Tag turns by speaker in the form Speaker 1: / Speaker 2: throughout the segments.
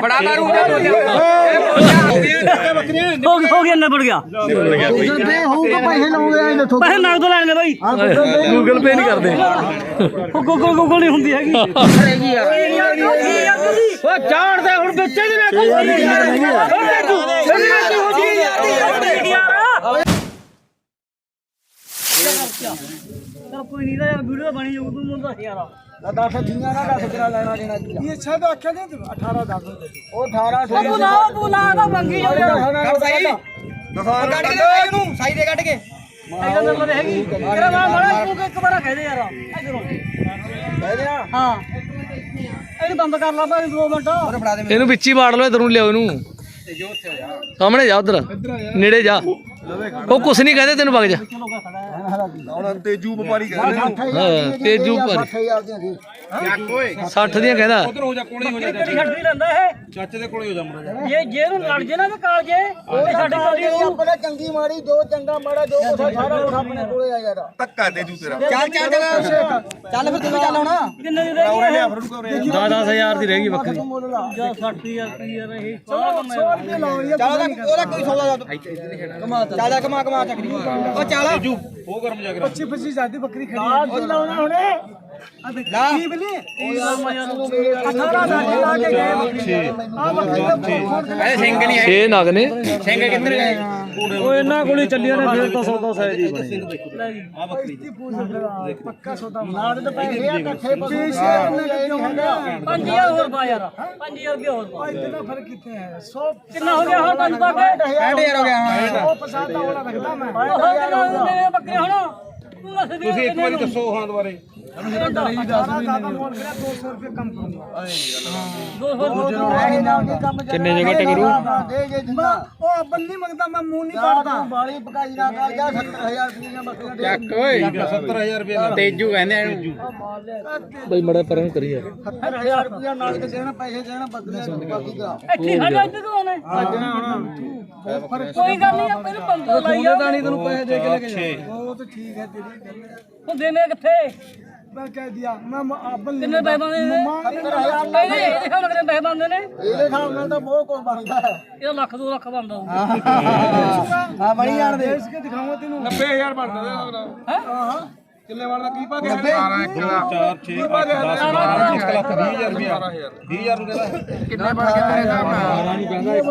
Speaker 1: ਬੜਾ ਮਾਰੂ
Speaker 2: ਹੋ ਗਿਆ ਹੋ ਗਿਆ ਨਿਬੜ ਗਿਆ
Speaker 3: ਤੇ ਹੋਊਗਾ ਪੈਸੇ ਲਾਉਂਦੇ ਆ ਇੱਥੋਂ
Speaker 2: ਪੈਸੇ ਨਗਦ ਲੈਣਗੇ ਬਾਈ
Speaker 4: ਗੂਗਲ ਪੇ ਨਹੀਂ ਕਰਦੇ
Speaker 2: ਉਹ ਗੂਗਲ ਗੂਗਲ ਨਹੀਂ ਹੁੰਦੀ ਹੈਗੀ ਉਹ ਜਾਣਦੇ ਹੁਣ ਬੱਚੇ ਦੀ ਵੇਖੋ ਚਲ ਕੋਈ ਨਹੀਂ ਯਾਰ ਵੀਡੀਓ ਬਣੀ ਜਾਊ ਤੂੰ ਮੈਨੂੰ ਦੱਸ ਯਾਰ।
Speaker 3: ਦਸ ਠੀਆਂ ਨਾ ਦਸ ਕਿਰਾ ਲੈਣਾ ਦੇਣਾ ਕੀ ਇਹ ਛੱਡ ਆਖਿਆ ਨਹੀਂ 18 ਦੱਸ ਉਹ 18
Speaker 2: ਤੂੰ ਨਾ ਤੂੰ ਨਾ ਤਾਂ ਮੰਗੀ ਜਾਊ ਯਾਰ
Speaker 3: ਸਹੀ
Speaker 1: ਕੱਢ ਕੇ ਦੇ। ਇਹਨੂੰ। ਸਾਈ ਦੇ ਕੱਢ ਕੇ।
Speaker 2: ਐਡਾ ਨੰਬਰ ਹੈਗੀ ਤੇਰਾ ਨਾਮ ਬੜਾ ਤੂੰ ਇੱਕ ਵਾਰ ਕਹਿ ਦੇ ਯਾਰ। ਇਧਰੋਂ ਹਾਂ। ਇਹਨੂੰ ਬੰਦ ਕਰ ਲਾ ਭਾਈ 2 ਮਿੰਟ।
Speaker 4: ਇਹਨੂੰ ਵਿੱਚ ਹੀ ਬਾੜ ਲਓ ਇਧਰੋਂ ਲਿਆਓ ਇਹਨੂੰ। ਸਾਹਮਣੇ ਜਾ ਉਧਰ। ਨੇੜੇ ਜਾ। ਉਹ ਕੁਛ ਨਹੀਂ ਕਹਿੰਦੇ ਤੈਨੂੰ ਵਗ ਜਾ।
Speaker 3: ਹੁਣ ਤੇਜੂ ਵਪਾਰੀ
Speaker 4: ਹਾਂ ਤੇਜੂ ਪਰ
Speaker 3: 8000 ਦੀਆਂ ਸੀ।
Speaker 4: 60 ਦੀਆਂ ਕਹਿੰਦਾ।
Speaker 2: ਕਿਹੜੀ ਖੜਦੀ ਲੈਂਦਾ ਇਹ। ਚਾਚੇ ਦੇ ਕੋਲੇ ਹੋ ਜਾ ਮੁੰਡਾ ਜੇ। ਜੇ ਨੂੰ ਲੜ ਜੇ ਨਾ ਤੇ ਕਾਲ ਜੇ ਇਹ ਸਾਡੇ ਕੋਲ
Speaker 3: ਇਹ ਆਪਣੇ ਚੰਗੀ ਮਾੜੀ ਜੋ ਚੰਗਾ ਮਾੜਾ ਜੋ ਕੁਛ ਆ, ਸਾਰਾ ਕੁਛ ਆਪਣੇ ਕੋਲੇ ਆ ਯਾਰ।
Speaker 1: ਚੱਲ ਚੱਲ ਚੱਲ। ਚੱਲ ਫਿਰ ਤੂੰ ਵੀ ਚੱਲ ਹੁਣ।
Speaker 2: ਕਿੰਨੇ ਦੀ ਰਹੀ ਹੈ
Speaker 4: 10000 ਦੀ ਰਹਿ ਗਈ ਬੱਕਰੀ।
Speaker 3: ਤੂੰ ਮੁੱਲ ਲਾ।
Speaker 2: ਜਾਂ 60000 ਰੁਪਏ ਰਹੀ ਸਾਰਾ ਕੰਮ
Speaker 3: 100 ਰੁਪਏ ਲਾਓ ਯਾਰ
Speaker 1: ਚੱਲ ਉਹਦਾ ਉਹਦਾ ਕੋਈ ਸੌਦਾ ਕਮਾ ਚੱਲ ਕਮਾ ਕਮਾ ਚੱਕਰੀ ਉਹ ਚੱਲ।
Speaker 3: 25 25 ਜਾਦੀ ਬੱਕਰੀ ਖੜੀ ਹੈ। ਉਹ ਲਾਉਣਾ ਹੁਣੇ।
Speaker 1: ਲਾ
Speaker 3: ਕੀ ਬਲੀ? 18 ਦਾ ਲਾ ਕੇ ਗਏ ਬੱਕਰੀ ਆ ਬੱਕਰੀ ਦਾ ਫੋਨ
Speaker 1: ਇਹ ਸਿੰਘ ਨਹੀਂ
Speaker 4: 6 ਨਗ ਨੇ।
Speaker 1: ਸਿੰਘ ਕਿੱਧਰ ਗਏ
Speaker 4: ਉਹ ਇਹਨਾਂ ਕੋਲ ਹੀ ਚੱਲੀਆਂ ਨੇ ਫਿਰ ਤਾਂ ਸੌਦਾ ਸਹਿ ਜੀ ਬਣੇ।
Speaker 3: ਇਸਤੀ ਪੂਛ ਲੈ ਪੱਕਾ ਸੌਦਾ ਮਾਰ ਦੇ ਪੈਸੇ ਆ ਇਕੱਠੇ ਪੀਸੇ ਉਹਨੇ ਕਿਉਂ ਹੁੰਦਾ?
Speaker 2: 5000 ਹੋਰ ਪਾ ਯਾਰ। 5000 ਰੁਪਏ ਹੋਰ ਪਾ?
Speaker 3: ਇਤਨਾ ਫ਼ਰਕ ਕਿੱਥੇ ਹੈ? 100
Speaker 2: ਕਿੰਨਾ ਹੋ ਗਿਆ ਹੁਣ ਪੰਜ ਤੱਕ?
Speaker 1: 60000 ਹੋ ਗਿਆ ਹਾਂ।
Speaker 3: ਉਹ ਪਸਾਦਾ ਵਾਲਾ ਰੱਖਦਾ ਮੈਂ।
Speaker 2: ਉਹ ਹੋ ਕਿੰਨਾ ਦਿੰਦੇ ਨੇ ਬੱਕਰੇ ਹੁਣ? ਤੂੰ ਦੱਸ ਦੇ ਤੁਸੀਂ ਇੱਕ ਵਾਰੀ ਦੱਸੋ ਹਾਂ ਦੁਬਾਰੇ।
Speaker 3: ਜ਼ਿਆਦਾ ਮੋਲ ਕਰਿਆ 200 ਰੁਪਏ ਕਮ ਕਰੂੰਗਾ
Speaker 2: 200 ਰੁਪਏ
Speaker 4: ਕਿੰਨੇ ਜਗ੍ਹਾ ਟਕਰੂ
Speaker 3: ਉਹ ਬੰਨੀ ਮੰਗਦਾ ਮੈਂ ਮੂੰਹ ਨਹੀਂ ਕੱਢਦਾ। ਬਾਲੀ ਪਕਾਈ ਨਾ ਕਰ ਜਾ 70000 ਰੁਪਏ ਬੱਕਰੀਆਂ ਦੇ
Speaker 1: ਚੱਕ ਓਏ। ਤੇਜੂ ਕਹਿੰਦੇ ਇਹਨੂੰ।
Speaker 4: ਬਈ ਮੜਾ ਪਰਾਂ ਨੂੰ ਕਰੀ ਯਾਰ
Speaker 3: 70000 ਰੁਪਏ ਨਾਲ ਕੇ ਦੇਣਾ ਪੈਸੇ ਦੇਣਾ ਬੱਕਰੀਆਂ ਨੂੰ ਬਾਕੀ ਕਰਾ
Speaker 2: ਇੱਥੇ ਖੜਾ ਇੱਥੇ ਕਿਉਂ ਨੇ
Speaker 3: ਭੱਜਣਾ ਹੁਣ।
Speaker 2: ਕੋਈ ਗੱਲ ਨਹੀਂ ਆਪਾਂ ਇਹਨੂੰ ਪੰਦੋ ਲਾਈ ਆ।
Speaker 3: ਤੈਨੂੰ ਪੈਸੇ ਦੇ ਕੇ ਲੈ ਕੇ ਜਾ ਉਹ ਤਾਂ ਠੀਕ ਹੈ ਤੇਰੀ ਗੱਲ
Speaker 2: ਹੁਣ ਦੇਣੇ ਕਿੱਥੇ?
Speaker 3: ਮੈਂ ਕਹਿ ਦਿਆ ਮੈਂ ਆਬਲ
Speaker 2: ਕਿੰਨੇ ਪੈਸੇ ਬੰਦੇ ਨੇ? ਇਹਦੇ ਖਾਣ ਕਿੰਨੇ ਪੈਸੇ ਬੰਦੇ ਨੇ?
Speaker 3: ਇਹਦੇ ਹਿਸਾਬ ਨਾਲ ਤਾਂ ਬਹੁਤ ਕੁਝ ਬਣਦਾ ਹੈ।
Speaker 2: ਇਹ ਲੱਖ ਦੋ ਲੱਖ ਬੰਦਾ
Speaker 3: ਹਾਂ ਬੜੀ ਜਾਣ ਦੇ। ਇਸ ਕੇ ਦਿਖਾਵਾਂ ਤੈਨੂੰ। 90000 ਬਣਦਾ
Speaker 2: ਹੈ
Speaker 3: ਹਾਂ। ਕਿੰਨੇ ਬਣਦਾ ਕੀ ਪਾ ਕੇ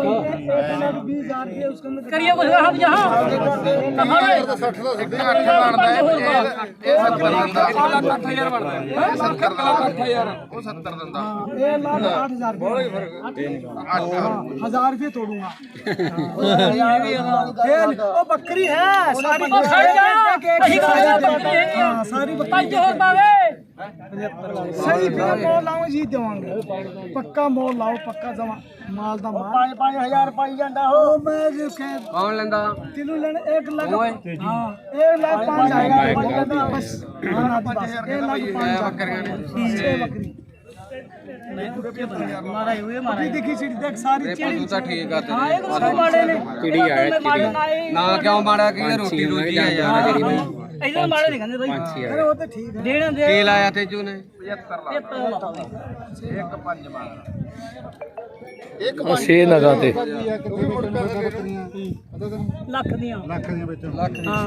Speaker 3: 20000 ਰੁਪਏ ਉਸ ਕੰਨ
Speaker 2: ਕਰੀਏ ਕੁਝ ਹਮ ਜਹਾਂ। ਹਮਾਰੇ 60 ਦਾ ਸਿੱਧੇ 8 ਬਣਦਾ
Speaker 3: ਇਹ ਲੱਖ 8000 ਰੁਪਏ ਹਜ਼ਾਰ ਰੁਪਏ ਤੋੜੂਗਾ। ਇਹ ਉਹ ਬੱਕਰੀ ਹੈ ਸਾਰੀ
Speaker 2: ਉਹ ਖੜ ਜਾ ਅਸੀਂ ਬੱਕਰੀ
Speaker 3: ਹਾਂ, ਸਾਰੀ ਬੱਕਰੀ
Speaker 2: ਪੰਜ ਹੋਰ ਪਾਵੇ
Speaker 3: ਸਹੀ ਫਿਰ ਮੋਲ ਲਾਉਂ ਜੀ ਦੇਵਾਂਗੇ। ਪੱਕਾ ਮੋਲ ਲਾਓ ਪੱਕਾ ਜਮਾ ਮਾਲ ਦਾ ਮਾਲ। 5 5000 ਪਾਈ ਜਾਂਦਾ ਹੋ ਮੈਂ ਜੇ ਕਹਿ
Speaker 1: ਕੌਣ ਲੈਂਦਾ?
Speaker 3: ਕਿਲੋ ਲੈਣ 1 ਲੱਖ ਹਾਂ 1 ਲੱਖ 5000 ਪਾਈ ਜਾਂਦਾ ਬਸ। ਹਾਂ ਨਾ ਬਸ। 1 ਲੱਖ 5000 ਛੇ ਬੱਕਰੀ।
Speaker 2: ਮਾਰਾ ਹੀ ਹੋਏ ਮਾਰਾ
Speaker 3: ਬੱਕਰੀ ਦੇਖੀ ਸਿੱਧੀ ਦੇਖ ਸਾਰੀ ਚਿੜੀ।
Speaker 1: ਤੂੰ ਤਾਂ ਠੀਕ ਆ
Speaker 2: ਹਾਂ ਇਹ ਤਾਂ ਮਾੜੇ ਨੇ।
Speaker 1: ਨਾ ਕਿਉਂ ਮਾੜਾ ਕੀ ਰੋਟੀ ਰੋਟੀ ਆ ਯਾਰ? ਜਿਹੜੀ ਮੈਂ
Speaker 2: ਇਹਦੇ ਮਾੜੇ ਨਹੀਂ ਕਹਿੰਦੇ ਬਾਈ।
Speaker 3: ਅਰੇ ਉਹ ਤਾਂ ਠੀਕ ਹੈ।
Speaker 2: ਦੇਣ ਦੇ
Speaker 1: ਕੀ ਲਾਇਆ ਤੇਜੂ ਨੇ
Speaker 2: 75 ਲੱਖ
Speaker 4: ਆ 6 ਨਗਾਂ ਤੇ
Speaker 2: ਲੱਖ ਦੀਆਂ। ਲੱਖ ਦੀਆਂ ਵੇਚਣ ਲੱਖ ਹਾਂ।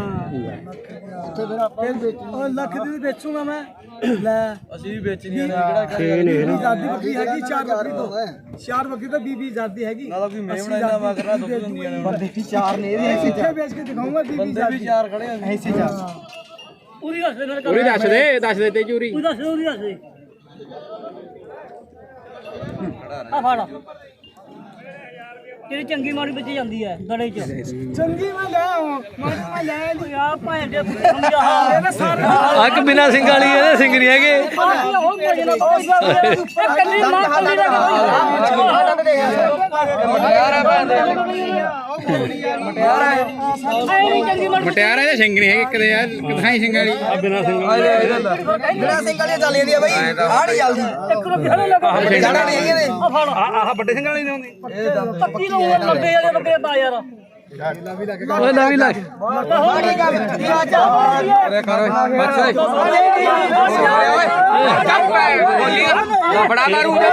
Speaker 3: ਉੱਥੇ ਫਿਰ ਆਪਾਂ ਉਹ ਲੱਖ ਦੀ ਵੀ ਵੇਚੂਗਾ ਮੈਂ। ਲੈ। ਅਸੀਂ ਵੀ ਵੇਚਣੀਆਂ ਨੇ ਕਿਹੜਾ ਨੇ। ਆਜ਼ਾਦੀ ਬੱਕਰੀ ਹੈਗੀ ਚਾਰ ਬੱਕਰੀ ਤੋਂ। ਚਾਰ ਬੱਕਰੀ ਤੋਂ 20 ਆਜ਼ਾਦੀ ਹੈਗੀ। ਨਾਲ ਵੀ ਮੇਵਣਾ ਇਹਨਾਂ ਵਗਰਾ ਦੁੱਧ ਹੁੰਦੀਆਂ ਨੇ। ਪਰ ਦੇਖੀ ਚਾਰ ਨੇ ਇਹਦੇ ਇੱਥੇ ਵੇਚ ਕੇ ਦਿਖਾਉਂਗਾ 20 ਬੰਦੇ ਵੀ ਚਾਰ ਖੜੇ ਆ। ਐਸੇ ਚਾਰ।
Speaker 2: ਉਹਦੀ ਦੱਸ ਦੇ ਨਾਲ
Speaker 1: ਪੂਰੀ ਦੱਸ ਦੇ ਦੱਸ ਦੇ ਤੇਜੂਰੀ
Speaker 2: ਉਹਦੀ ਦੱਸ ਦੇ ਉਹਦੀ ਦੱਸ ਦੇ। ਆ ਫੜ। ਤੇਰੀ ਚੰਗੀ ਮਾੜੀ ਵਿੱਚ ਜਾਂਦੀ ਹੈ ਗੜੇ ਚ।
Speaker 3: ਚੰਗੀ ਮੈਂ ਲੈ ਆਵਾਂ ਮੈਂ ਮੈਂ ਲੈ ਲਈ
Speaker 2: ਆ ਭਾਂ ਦੇ ਸਮਝਾ
Speaker 3: ਇਹਨੇ ਸਾਰੇ
Speaker 4: ਆ ਕਿ ਬਿਨਾ ਸਿੰਘ ਵਾਲੀ ਇਹਦੇ ਸਿੰਘ ਨਹੀਂ ਹੈਗੇ।
Speaker 2: ਹੋ ਗਿਆ ਜਨਾ ਕੋਈ ਗੱਲ ਨਹੀਂ ਇਹ ਕੱਲੀ ਮਾਂ ਕੱਲੀ ਦਾ ਮਟਿਆਰਾ ਮਾੜੀ
Speaker 1: ਮਟਿਆਰਾ ਇਹਦੇ ਸਿੰਘ ਨਹੀਂ ਹੈਗੇ ਕਿਤੇ ਯਾਰ ਕਿਥਾਂ ਸਿੰਘ ਵਾਲੀ।
Speaker 4: ਬਿਨਾ ਸਿੰਘ
Speaker 1: ਬਿਨਾ ਸਿੰਘ ਵਾਲੀ ਚੱਲ ਜਾਂਦੀ ਆ ਬਾਈ ਆ ਨਹੀਂ ਚੱਲਦੀ।
Speaker 2: ਇੱਕ ਰੁਪਿਆ ਖੜੇ ਲਗਾ
Speaker 1: ਜਾਣਾ ਨਹੀਂ ਹੈਗੇ ਨੇ
Speaker 4: ਆਹ ਵੱਡੇ ਸਿੰਘ ਵਾਲੀ ਨਹੀਂ ਹੁੰਦੀ
Speaker 2: ਪੱਕੀ ਨੂੰ ਲੱਗੇ ਜਿਹੜੇ ਬੱਕਰੇ ਪਾ ਯਾਰ।
Speaker 4: ਓਏ ਨਵੀਂ ਲੱਗ
Speaker 5: ਬੜਾ ਮਾਰੂ ਜਾ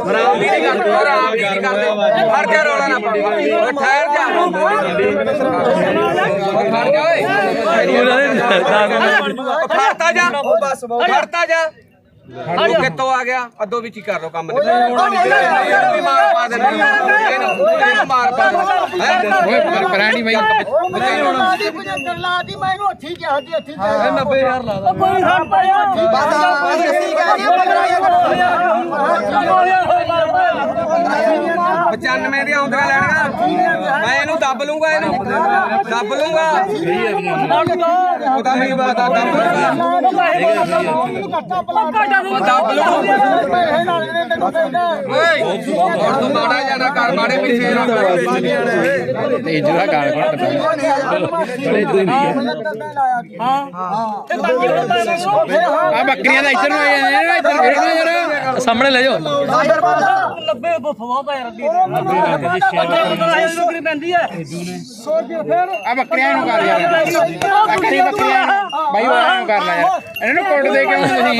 Speaker 5: ਹਰਾਮ ਦੀ ਨਹੀਂ ਕਰਦੇ ਹਰਾਮ ਦੀ ਨਹੀਂ ਕਰਦੇ ਫੜ ਜਾ ਰੋਲਾ ਨਾ ਪਾ ਓਏ ਠਹਿਰ ਜਾ। ਓਏ ਫੜ ਜਾ। ਓਏ ਫੜਤਾ ਜਾ। ਫੜਤਾ ਜਾ। ਉਹ ਕਿੱਥੋਂ ਆ ਗਿਆ? ਅੱਧੋ ਵਿੱਚ ਹੀ ਕਰ ਲੋ ਕੰਮ ਤੇ ਇਹਨੂੰ ਵੀ ਮਾਰ ਪਾ ਦੇ ਇਹਨੂੰ ਇਹਨੂੰ ਮਾਰ ਪਾ ਦੇ ਓਏ ਕਰਾਣੀ ਬਾਈ
Speaker 2: ਕੋਈ ਹੱਟ ਪਾਇਆ
Speaker 5: ਪਚਾਨਵੇਂ ਦੀਆਂ ਆਉਂਦੀਆਂ ਲੈਣੀਆਂ ਮੈਂ ਇਹਨੂੰ ਦੱਬ ਲੂੰਗਾ ਇਹਨੂੰ ਦੱਬ ਲੂੰਗਾ ਉਹਦਾ ਨਹੀਂ ਪਤਾ ਦੱਬ ਲੂੰਗਾ ਦੱਬ ਲੂੰਗਾ ਓਏ ਮਾੜਾ ਜਾਣਾ ਕਰ ਮਾੜੇ ਪਿੱਛੇ ਨਾ ਕਰ
Speaker 4: ਨਹੀਂ ਜੁਰਾ ਗਾਲ ਘੱਟ ਆ ਬੱਕਰੀਆਂ ਦਾ ਇੱਧਰ ਨੂੰ ਆ ਜਾਂਦੇ ਨੇ ਇੱਧਰ ਫੇਰ ਨਾ ਯਾਰ। ਸਾਹਮਣੇ ਲੈ ਜਾਓ।
Speaker 2: ਲੱਭੇ ਬਫਵਾ ਪੈ ਰੱਬੀ ਦੇ ਨੌਕਰੀ ਪੈਂਦੀ ਹੈ।
Speaker 4: ਆ ਬੱਕਰੀਆਂ ਨੂੰ ਕਰ ਯਾਰ। ਬੱਕਰੀ ਬੱਕਰੀਆਂ ਬਾਈ ਉਹਨਾਂ ਨੂੰ ਕਰ ਲੈ ਯਾਰ। ਇਹਨਾਂ ਨੂੰ ਕੋਟ ਦੇ ਕੇ
Speaker 2: ਜੋ ਖਾਜੋ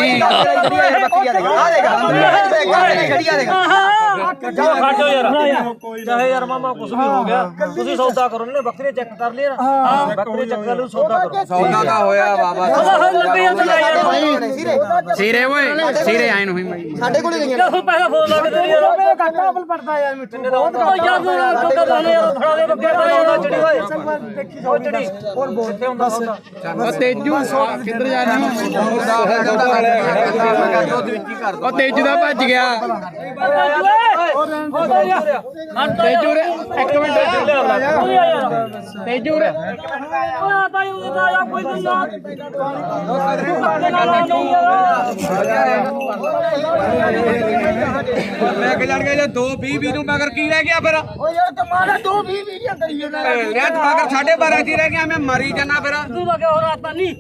Speaker 2: ਯਾਰ ਚਾਹੇ ਯਾਰ ਮਾਮਾ ਕੁਝ ਵੀ ਹੋ ਗਿਆ ਤੁਸੀਂ ਸੌਦਾ ਕਰੋ ਨੇ ਬੱਕਰੇ ਚੈੱਕ ਕਰ ਲਿਆ ਨਾ ਹਾਂ ਬੱਕਰੇ ਚੈੱਕ ਕਰ ਲਓ ਸੌਦਾ ਕਰੋ
Speaker 5: ਸੌਦਾ ਤਾਂ ਹੋਇਆ ਬਾਬਾ
Speaker 4: ਸੀਰੇ ਓਏ ਸੀਰੇ ਆਏ ਨੂੰ ਹੀ ਬਾਈ
Speaker 2: ਕਿਆ ਫਿਰ ਪੈਸਾ ਫੋਨ ਲਾ ਕੇ ਦੇ ਯਾਰ ਉਹ ਘਾਟਾ ਬਲ ਪੜਦਾ ਯਾਰ ਮਿੱਠੇ ਦਾ ਉਹ ਯਾਰ ਤੂੰ ਕੋਕਾ ਦਾਨੇ ਯਾਰ ਫੜਾ ਦੇ ਬੱਕਰੇ ਦਾ ਯਾਰ ਚੜੀ ਓਏ ਉਹ ਚੜੀ ਹੋਰ ਬੋਲ ਕਿੱਥੇ ਹੁੰਦਾ ਸੌਦਾ
Speaker 4: ਉਹ ਤੇਜੂ ਕਿੱਧਰ ਜਾਣਾ ਉਹ ਤੇਜੂ ਦਾ ਭੱਜ ਗਿਆ ਤੇਜੂ ਰੇ ਇੱਕ ਮਿੰਟ ਤੇਜੂ ਰੇ
Speaker 5: ਲੈ ਕੇ ਜਾਣਗੇ ਜੇ 2 20 20 ਨੂੰ ਮਗਰ ਕੀ ਰਹਿ ਗਿਆ ਫਿਰ? ਓ ਯਾਰ ਤੁਹਾਡਾ 2 20 20 ਕਰੀ ਜਾਂਦਾ ਮਗਰ 12.5 ਦੀ ਰਹਿ ਗਿਆ ਮੈਂ ਮਰੀ ਜਾਣਾ ਫਿਰ।
Speaker 2: ਤੂੰ ਲਗੇ ਹੋਰ ਆਤਾ ਨਹੀਂ।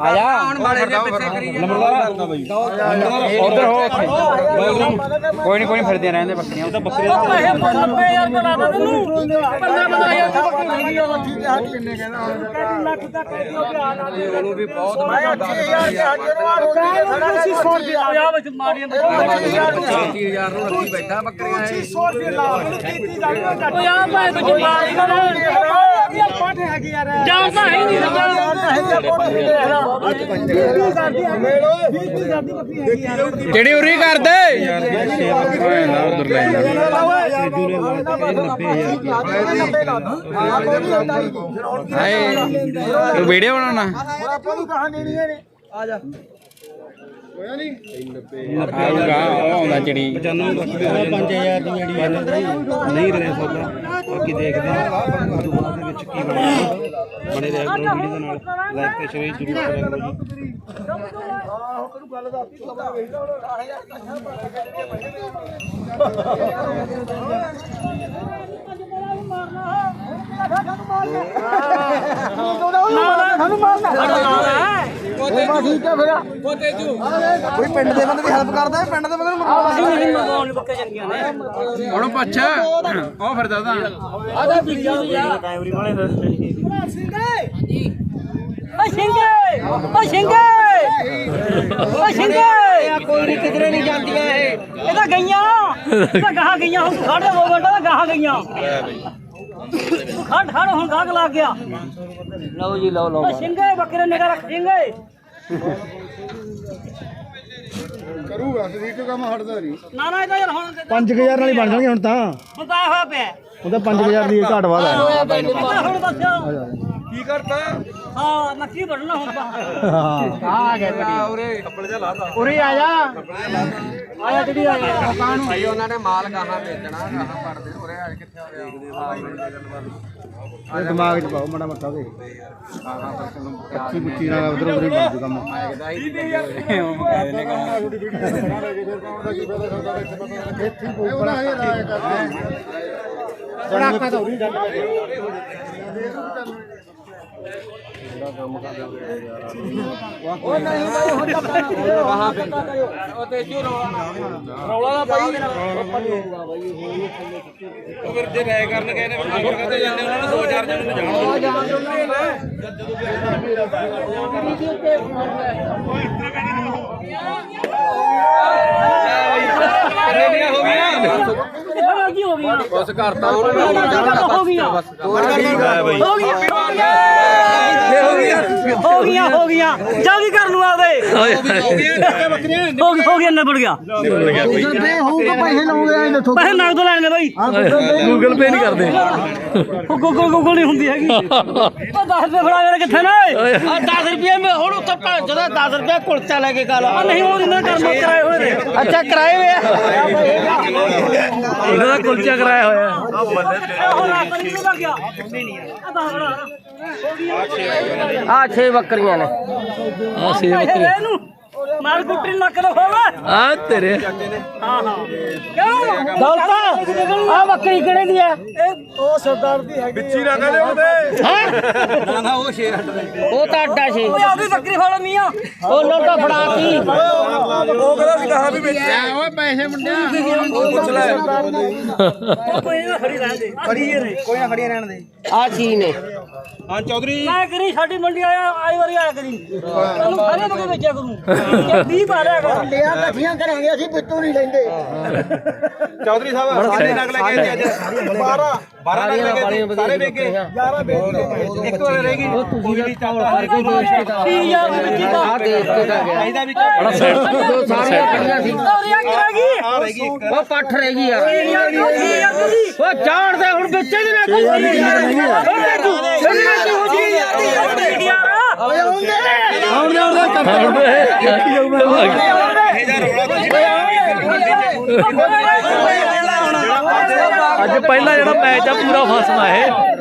Speaker 5: ਆਇਆ। ਹੁਣ ਮਾੜੇ ਜੇ ਪਿੱਛੇ ਕਰੀ। ਜਾਂਦਾ
Speaker 4: ਉਧਰ ਹੋ ਕੋਈ ਨਹੀਂ ਕੋਈ ਨਹੀਂ ਫਿਰਦੇ ਰਹਿੰਦੇ ਬੱਕਰੀਆਂ। ਉਹ ਤਾਂ ਬੱਕਰੀ
Speaker 2: ਉਹ ਪੈਸੇ ਲੱਭੇ ਯਾਰ ਬਣਾ ਦੇ ਤੈਨੂੰ ਪੰਨਾ ਬਣਾ ਯਾਰ ਤੂੰ ਬੱਕਰੀ ਨਹੀਂ ਗਈ ਉਹ ਠੀਕ ਹੈ ਕਿੰਨੇ ਕਹਿੰਦਾ ਲੱਖ ਦਾ ਕਹਿ ਦਿਓ ਕਿ ਆ ਨਾ ਦੇ
Speaker 5: ਉਹਨੂੰ ਵੀ ਬਹੁਤ ਮਹਿੰਗਾ ਦੱਸ
Speaker 2: ਪੰਜਾਬ ਵਿੱਚ ਮਾੜੀਆਂ ਬੱਕਰੀਆਂ
Speaker 5: 25000 ਨੂੰ। ਰੱਖੀ ਬੈਠਾ ਬੱਕਰੀਆਂ ਇਹ।
Speaker 2: ਉਹ ਯਾਰ ਮੈਂ ਕੁਝ ਮਾਰੀ ਨਾ ਜਾਣਦਾ ਹੈ ਨਹੀਂ
Speaker 4: ਜਿਹੜੀ ਉਰੀ ਕਰਦੇ। ਓਏ ਨਾ ਉਧਰ ਲੈ ਹਾਏ। ਤੂੰ ਵੀਡੀਓ ਬਣਾਉਣਾ? ਆਊਗਾ ਉਹ ਆਉਂਦਾ ਚਿੜੀ।
Speaker 1: ਨਹੀਂ ਰਹੇ ਸੌਦਾ ਬਾਕੀ ਦੇਖਦੇ ਹਾਂ ਉਸ ਤੋਂ ਬਾਅਦ ਦੇ ਵਿੱਚ ਕੀ ਬਣੇਗਾ ਬਣੇ ਰਹਿ ਕਰੋ ਵੀਡੀਓ ਦੇ ਨਾਲ ਲਾਈਕ ਤੇ ਸ਼ੇਅਰ ਜ਼ਰੂਰ ਕਰਿਆ ਕਰੋ ਜੀ।
Speaker 5: ਕੋਈ ਪਿੰਡ ਦੇ ਬੰਦੇ ਦੀ ਹੈਲਪ ਕਰਦਾ ਪਿੰਡ ਦੇ ਬੰਦੇ ਨੂੰ
Speaker 2: ਅਸੀਂ ਨਹੀਂ ਮੰਗਾਉਣ ਬੱਕੇ ਚੰਗੀਆਂ ਨੇ।
Speaker 4: ਉਹਨੂੰ ਪੁੱਛ। ਉਹ ਫਿਰਦਾ ਤਾਂ
Speaker 2: ਆਦਾ ਬੀਜਾ ਯਾਰ
Speaker 1: ਕੈਮਰੀ ਵਾਲੇ ਦਾ
Speaker 2: ਓ ਸਿੰਘੇ ਓ ਸਿੰਘੇ ਓ ਸਿੰਘੇ ਕੋਈ ਨਹੀਂ ਕਿਧਰੇ ਨਹੀਂ ਜਾਂਦੀਆਂ ਇਹ। ਇਹ ਤਾਂ ਗਈਆਂ। ਇਹ ਤਾਂ ਗਾਹਾਂ ਗਈਆਂ। ਹੁਣ ਸਾਢੇ ਦੋ ਘੰਟੇ ਤਾਂ ਗਾਹਾਂ ਗਈਆਂ। ਖੜ ਖੜ ਹੁਣ ਗਾਹਕ ਲੱਗ ਗਿਆ। ਲਓ ਜੀ ਲਓ ਲਓ। ਸਿੰਘੇ ਬੱਕਰੇ ਨਿਗਾ ਰੱਖ ਸਿੰਘੇ
Speaker 6: ਕਰੂਗਾ ਸਰੀਰ ਕੰਮ ਹਟਦਾ ਨਹੀਂ।
Speaker 2: ਨਾ ਨਾ ਇਹ ਤਾਂ ਯਾਰ ਹੁਣ
Speaker 6: 5000 ਨਾਲ ਹੀ ਬਣ ਜਾਣਗੇ ਹੁਣ ਤਾਂ।
Speaker 2: ਹੁਣ ਤਾਂ ਹੋਇਆ ਪਿਆ।
Speaker 6: ਹੁਣ ਤਾਂ 5000 ਦੀ ਘਾਟ ਵਾਲਾ
Speaker 2: ਹੁਣ ਦੱਸਿਆ
Speaker 5: ਕੀ ਕਰਤਾ
Speaker 2: ਹਾਂ ਨੱਕੀ ਬਣਨਾ ਹੁਣ ਤਾਂ
Speaker 5: ਉਰੇ ਕੱਪੜ ਜਾ ਲਾਤਾ
Speaker 6: ਉਰੇ ਆ ਜਾ
Speaker 2: ਆਇਆ ਜਿਹੜੀ ਆਇਆ
Speaker 5: ਭਾਈ ਉਹਨਾਂ ਨੇ ਮਾਲ ਗਾਹਾਂ ਵੇਚਣਾ ਗਾਹਾਂ ਪੜਦੇ ਉਰੇ ਆ ਕਿੱਥੇ ਹੋ ਗਿਆ
Speaker 6: ਇਹ ਦਿਮਾਗ 'ਚ ਪਾਓ ਮਾੜਾ ਮੱਠਾ ਦੇ ਕੱਚੀ ਕੁੱਚੀ ਨਾਲ ਉਧਰ ਉਧਰ ਹੀ ਬਣ ਜੂ ਕੰਮ ਇੱਥੇ ਕੋਈ ਬੜਾ ਬੜਾ ਤਾਂ ਹੋਰੀ ਗੱਲ
Speaker 3: ਉਹ ਨਹੀਂ ਬਾਈ ਹੁਣ ਕਰਿਓ
Speaker 1: ਵਹਾਂ पे ਉਹ ਤੇ ਜੂ ਰੌਲਾ ਨਾ ਪਾਈ। ਉਹ ਫਿਰ ਜੇ ਰਾਇ ਕਰਨ ਗਏ ਨੇ ਫਿਰ ਕਦੇ ਜਾਂਦੇ ਉਹਨਾਂ ਨੂੰ 2000 ਜਣ ਨੂੰ ਜਾਣ ਕਿੰਨੇ ਦੀਆਂ ਹੋ ਗਈਆਂ।
Speaker 2: ਇਹ ਕੀ ਹੋ ਗਿਆ
Speaker 1: ਬਸ ਕਰਤਾ ਉਹਨਾਂ ਨੇ
Speaker 2: ਹੋ ਗਿਆ
Speaker 5: ਠੀਕ ਹੈ ਬਾਈ
Speaker 2: ਹੋ ਗਿਆ ਹੋ ਗਿਆ ਹੋ ਗਿਆ ਜਲਦੀ ਕਰ ਲੂ ਆਵੇ
Speaker 4: ਓਏ
Speaker 2: ਹੋ ਗਿਆ ਹੋ ਗਿਆ ਨਿਬੜ ਗਿਆ
Speaker 3: ਤੇ ਹੋਊਗਾ ਪੈਸੇ ਲਾਉਂਦੇ ਆਂ ਦੱਸੋ
Speaker 2: ਪੈਸੇ ਨਗਦ ਲੈਣੇ ਨੇ ਬਾਈ
Speaker 4: ਗੂਗਲ ਪੇ ਨਹੀਂ ਕਰਦੇ
Speaker 2: ਗੂਗਲ ਗੂਗਲ ਨਹੀਂ ਹੁੰਦੀ ਹੈਗੀ ਉਹ 10 ਰੁਪਏ ਫੜਾ ਯਾਰ ਕਿੱਥੇ ਨੇ
Speaker 7: ਆ 10 ਰੁਪਏ ਮੈਂ ਹੁਣ ਉੱਥੇ ਭੈਣ ਜਦੋਂ 10 ਰੁਪਏ ਕੁਲਚਾ ਲੈ ਕੇ ਖਾ ਲਾ
Speaker 2: ਆ ਨਹੀਂ ਉਹ ਇਹਨਾਂ ਕਰ ਮੋ ਕਰਾਏ ਹੋਏ ਨੇ
Speaker 7: ਅੱਛਾ ਕਿਰਾਏ ਵੇ
Speaker 4: ਇਹਨਾਂ ਦਾ ਕੁਲਚਾ ਕਰਾਇਆ ਹੋਇਆ।
Speaker 2: ਆ ਤਾਂ ਫੜਾ
Speaker 7: ਆ 6 ਬੱਕਰੀਆਂ ਨੇ।
Speaker 4: ਆ ਸੇ
Speaker 2: ਪੈਸੇ
Speaker 4: ਬੱਕਰੇ
Speaker 2: ਦੇ ਇਹਨੂੰ ਮਾਰ ਕੁੱਟੀ ਲੱਕ ਦਾ ਖੋਵਾ
Speaker 4: ਆ ਤੇਰੇ।
Speaker 2: ਹਾਂ ਹਾਂ। ਕਿਉਂ
Speaker 7: ਦੌਲਤਾ ਆ ਬੱਕਰੀ ਕਿਹੜੇ ਦੀ ਹੈ?
Speaker 3: ਇਹ ਉਹ ਸਰਦਾਰ ਦੀ ਹੈਗੀ ਵਿੱਚੀ ਨਾ
Speaker 1: ਨਾ ਨਾ ਉਹ ਸ਼ੇਰ
Speaker 7: ਉਹ ਤਾਂ ਅੱਡਾ ਸੀ
Speaker 2: ਓਏ ਆਪਦੀ ਬੱਕਰੀ ਫੜ ਮੀਆਂ
Speaker 7: ਉਹ ਲੋਟਾ ਫੜਾਤੀ
Speaker 2: ਉਹ ਕੋਈ ਨਾ ਖੜੀ ਰਹਿਣ ਦੇ। ਖੜੀ ਨੇ
Speaker 3: ਕੋਈ ਨਾ ਖੜੀਆਂ ਰਹਿਣ ਦੇ।
Speaker 7: ਆ ਚੀਜ਼ ਨੇ?
Speaker 1: ਹਾਂ ਚੌਧਰੀ।
Speaker 2: ਮੈਂ ਕਰੀ ਸਾਡੀ ਮੰਡੀ ਆਇਆ ਆਈ ਵਾਰੀ ਆਇਆ ਕਰੀ। ਤੈਨੂੰ ਸਾਰੇ ਬੱਕਰੇ ਵੇਚਿਆ ਕਰੂੰ। 20 ਪਾ ਲਿਆ ਕਰ
Speaker 3: ਲਿਆ ਇਕੱਠੀਆਂ ਕਰਾਂਗੇ ਅਸੀਂ ਪਿੱਤੂ ਨਹੀਂ ਲੈਂਦੇ।
Speaker 1: ਚੌਧਰੀ ਸਾਹਿਬ ਸਾਰੇ ਨਗ ਲੈ ਗਏ ਅੱਜ 12 12 ਨਗ ਲੈ ਗਏ ਸਾਰੇ ਵੇਚ ਗਏ
Speaker 3: 11 ਵੇਚ
Speaker 1: ਇੱਕ ਵਾਰ ਰਹਿ ਗਈ ਕੋਈ ਨਹੀਂ ਚਾਹਤਾ ਹਰ ਕੋਈ
Speaker 2: ਕੀ ਯਾਰ ਦੀ ਵਿੱਚੀ ਦਾ
Speaker 7: ਆ ਦੇਖ ਕੇ ਤਾਂ ਗਿਆ।
Speaker 1: ਇਹਦਾ ਵੀ
Speaker 4: ਬੜਾ ਸੈਟ
Speaker 7: ਦੋ ਸਾਰੀਆਂ ਖੜੀਆਂ ਸੀ।
Speaker 2: ਤੋਰੀਆ ਕੀ ਰਹਿ ਗਈ।
Speaker 1: ਆ ਰਹਿ ਗਈ ਇੱਕ।
Speaker 7: ਉਹ ਪੱਠ ਰਹਿ ਗਈ ਯਾਰ
Speaker 2: ਯਾਰ ਕੀ ਯਾਰ
Speaker 7: ਉਹ ਜਾਣ ਦੇ
Speaker 4: ਅੱਜ ਪਹਿਲਾ ਜਿਹੜਾ ਮੈਚ ਆ ਪੂਰਾ ਫਸਣਾ ਹੈ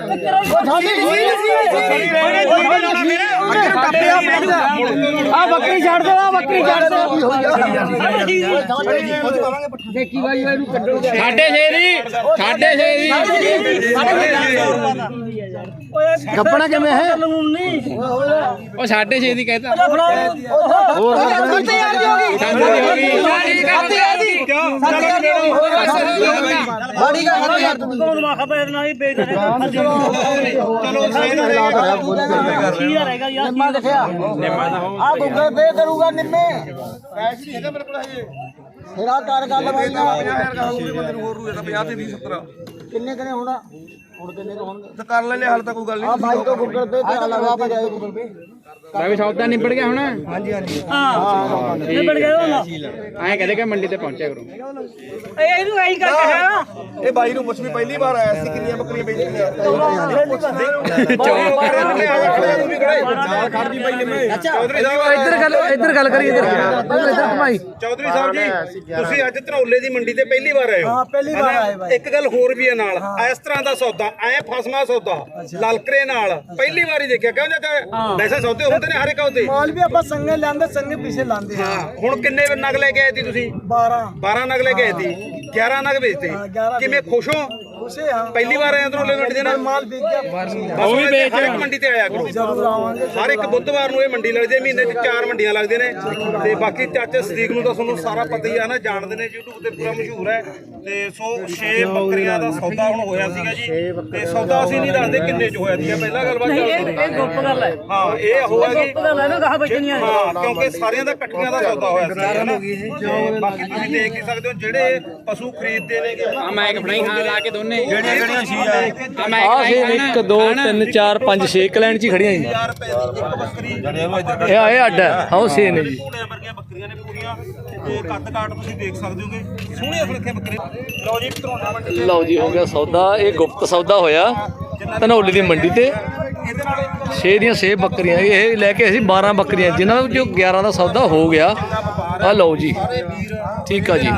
Speaker 7: ਆ ਬੱਕਰੀ ਛੱਡ ਦੇ ਆ ਬੱਕਰੀ ਛੱਡ ਦੇ। ਦੇਖੀ ਬਾਈ ਇਹਨੂੰ ਕੱਢੋ ਸਾਡੇ ਸ਼ੇਰੀ ਸਾਡੇ ਸ਼ੇਰੀ
Speaker 2: ਕੱਪੜਾ ਕਿਵੇਂ ਹੈ?
Speaker 7: ਉਹ ਸਾਡੇ ਛੇ ਦੀ ਕਹਿੰਦਾ
Speaker 2: ਹੋਰ ਤਿਆਰ ਹੋ ਗਈ।
Speaker 3: ਬਾੜੀ ਦਾ ਖੜਾ ਯਾਰ ਤੂੰ।
Speaker 2: ਕੌਣ ਮਾ ਖਬਰ ਨਾ ਹੀ। ਵੇਚ ਦੇ ਚਲੋ ਕੀ ਰਹੇਗਾ ਯਾਰ?
Speaker 3: ਨਿੰਮਾ ਲਿਖਿਆ ਆ ਗੂਗਲ ਪੇ ਕਰੂਗਾ ਨਿੰਮੇ। ਕੈਸ਼ ਨਹੀਂ ਹੈਗਾ ਮੇਰੇ ਕੋਲ ਹਜੇ। ਫਿਰ ਆ ਕਰ ਗੱਲ ਬਾਈ ਕਿੰਨੇ ਕਨੇ ਹੋਣਾ ਹੁਣ? ਕਿੰਨੇ ਹੋਣਗੇ
Speaker 1: ਕਰ ਲੈਨੇ ਹਾਲ ਤਾਂ ਕੋਈ ਗੱਲ
Speaker 3: ਆ ਬਾਈ ਤੋਂ ਗੂਗਲ ਪੇ ਤੇ ਲਗਾ ਕੇ ਜਾਏ ਗੂਗਲ ਪੇ
Speaker 7: ਮੈਂ ਵੀ ਸੌਦਾ ਨਿਬੜ ਗਿਆ ਹੁਣ।
Speaker 2: ਹਾਂ। ਇਹ ਬੜ ਗਿਆ ਨਾ
Speaker 7: ਐਂ ਕਹਦੇ ਕਿ ਮੰਡੀ ਤੇ ਪਹੁੰਚਿਆ ਕਰੋ।
Speaker 2: ਇਹ ਇਹਨੂੰ ਐਂ ਕਰਕੇ ਹੈ
Speaker 1: ਇਹ ਬਾਈ ਨੂੰ ਪੁੱਛ ਵੀ ਪਹਿਲੀ ਵਾਰ ਆਇਆ ਸੀ ਕਿੰਨੀਆਂ ਬੱਕਰੀਆਂ ਵੇਚੀਆਂ ਚੌਧਰੀ ਸਾਹਿਬ
Speaker 4: ਇੱਧਰ ਗੱਲ ਇੱਧਰ ਗੱਲ ਕਰੀ ਇੱਧਰ ਇੱਧਰ ਘੁਮਾਈ
Speaker 1: ਚੌਧਰੀ ਸਾਹਿਬ ਜੀ ਤੁਸੀਂ ਅੱਜ ਧਨੌਲੇ ਦੀ ਮੰਡੀ ਤੇ ਪਹਿਲੀ ਵਾਰ ਆਏ ਹੋ।
Speaker 3: ਹਾਂ ਪਹਿਲੀ ਵਾਰ
Speaker 1: ਹਨਾ?
Speaker 3: ਆਏ ਬਾਈ।
Speaker 1: ਇੱਕ ਗੱਲ ਹੋਰ ਵੀ ਹੈ ਨਾਲ। ਇਸ ਤਰ੍ਹਾਂ ਦਾ ਸੌਦਾ ਐ ਫਸਮਾ ਸੌਦਾ ਲਲਕਰੇ ਨਾਲ। ਪਹਿਲੀ ਵਾਰੀ ਦੇਖਿਆ ਕਿਉਂ ਚਾਚਾ ਵੈਸੇ ਸੌਦੇ ਹੁੰਦੇ ਨੇ ਹਰ ਇੱਕ ਉਹਦੇ।
Speaker 3: ਮਾਲ ਵੀ ਆਪਾਂ ਸੰਗੇ ਲੈਂਦੇ ਸੰਗੇ ਪਿੱਛੇ ਲਾਂਦੇ ਹਾਂ
Speaker 1: ਹੁਣ ਕਿੰਨੇ ਨਗ ਲੈ ਕੇ ਆਏ ਸੀ ਤੁਸੀਂ?
Speaker 3: 12
Speaker 1: 12 ਨਗ ਲੈ ਕੇ ਆਏ ਸੀ। 11 ਨਗ ਵੇਚਦੇ
Speaker 3: ਹਾਂ, 11
Speaker 1: ਕਿਵੇਂ ਖੁਸ਼ ਹੋ?
Speaker 3: ਉਸੇ ਹਾਂ
Speaker 1: ਪਹਿਲੀ ਵਾਰ ਆਏ ਧਨੌਲੇ ਮੰਡੀ ਦੇ ਨਾਲ
Speaker 3: ਮਾਲ ਵਿਕ ਗਿਆ
Speaker 1: ਉਹ ਵੀ ਵੇਚ ਹਰ ਇੱਕ ਮੰਡੀ ਤੇ ਆਇਆ ਕਰੋ।
Speaker 3: ਜ਼ਰੂਰ ਆਵਾਂਗੇ
Speaker 1: ਹਰ ਇੱਕ ਬੁੱਧਵਾਰ ਨੂੰ ਇਹ ਮੰਡੀ ਲੱਗਦੀ ਹੈ ਮਹੀਨੇ 'ਚ ਚਾਰ ਮੰਡੀਆਂ ਲੱਗਦੀਆਂ ਨੇ। ਤੇ ਬਾਕੀ ਚਾਚੇ ਸਦੀਕ ਨੂੰ ਤਾਂ ਤੁਹਾਨੂੰ ਸਾਰਾ ਪਤਾ ਹੀ ਆ ਨਾ ਜਾਣਦੇ ਨੇ YouTube ਤੇ ਪੂਰਾ ਮਸ਼ਹੂਰ ਹੈ। ਤੇ ਸੋ 6 ਬੱਕਰੀਆਂ ਦਾ ਸੌਦਾ ਹੁਣ ਹੋਇਆ ਸੀਗਾ ਜੀ। ਤੇ ਸੌਦਾ ਅਸੀਂ ਨਹੀਂ ਦੱਸਦੇ ਕਿੰਨੇ 'ਚ ਹੋਇਆ ਸੀਗਾ ਪਹਿਲਾਂ ਗੱਲਬਾਤ
Speaker 2: ਨਹੀਂ
Speaker 1: ਚੱਲਦੀ
Speaker 2: ਇਹ ਇਹ ਗੁੱਪ ਗੱਲ ਹੈ।
Speaker 1: ਹਾਂ ਇਹ ਹੋਇਆ
Speaker 2: ਗੁੱਪ ਗੱਲ ਹੈ ਨਾ ਗਾਹ ਬਚਣੀਆਂ ਨੇ
Speaker 1: ਹਾਂ ਕਿਉਂਕਿ ਸਾਰਿਆਂ ਦਾ ਇਕੱਠੀਆਂ ਦਾ ਸੌਦਾ ਹੋਇਆ ਸੀ ਬਾਕੀ ਤੁਸੀਂ ਦੇਖ ਹੀ ਸਕਦੇ ਹੋ ਜਿਹੜੇ ਪਸ਼ੂ ਖਰੀਦਦੇ ਨੇਗੇ ਹਨਾ
Speaker 7: ਮੈਂ ਇੱਕ ਫੜਾਈ ਖਾਣ ਲਾ ਕੇ ਦੋਨੇ।
Speaker 1: ਜਿਹੜੀਆਂ ਜਿਹੜੀਆਂ ਸੀ
Speaker 7: ਆ ਮੈਂ
Speaker 4: ਆ ਸੇ 1 2 3 4 5 6 ਕਲੈਂਡ ਚ ਹੀ ਖੜੀਆਂ ਜੀ
Speaker 1: 1000 ਰੁਪਏ ਦੀ ਇੱਕ ਬੱਕਰੀ।
Speaker 4: ਇਹ ਆ ਇਹ ਅੱਡ ਹੈ ਹਾਂ ਉਹ ਸੇ ਨੇ ਜੀ।
Speaker 1: ਬੱਕਰੀਆਂ ਨੇ ਪੂਰੀਆਂ ਤੇ ਕੱਦ ਕਾਟ ਤੁਸੀਂ ਦੇਖ ਸਕਦੇ ਹੋਗੇ। ਸੋਹਣੀਆਂ ਸੁਨੱਖੀਆਂ ਬੱਕਰੀਆਂ। ਲਓ ਜੀ
Speaker 4: ਹੋ ਗਿਆ ਸੌਦਾ। ਇਹ ਗੁਪਤ ਸੌਦਾ ਹੋਇਆ ਧਨੌਲੀ ਦੀ ਮੰਡੀ ਤੇ। 6 ਦੀਆਂ 6 ਬੱਕਰੀਆਂ। ਇਹ ਲੈ ਕੇ ਅਸੀਂ 12 ਬੱਕਰੀਆਂ। ਜਿਨ੍ਹਾਂ ਵਿੱਚੋਂ 11 ਦਾ ਸੌਦਾ ਹੋ ਗਿਆ। ਆ ਲਓ ਜੀ। ਠੀਕ ਆ ਜੀ।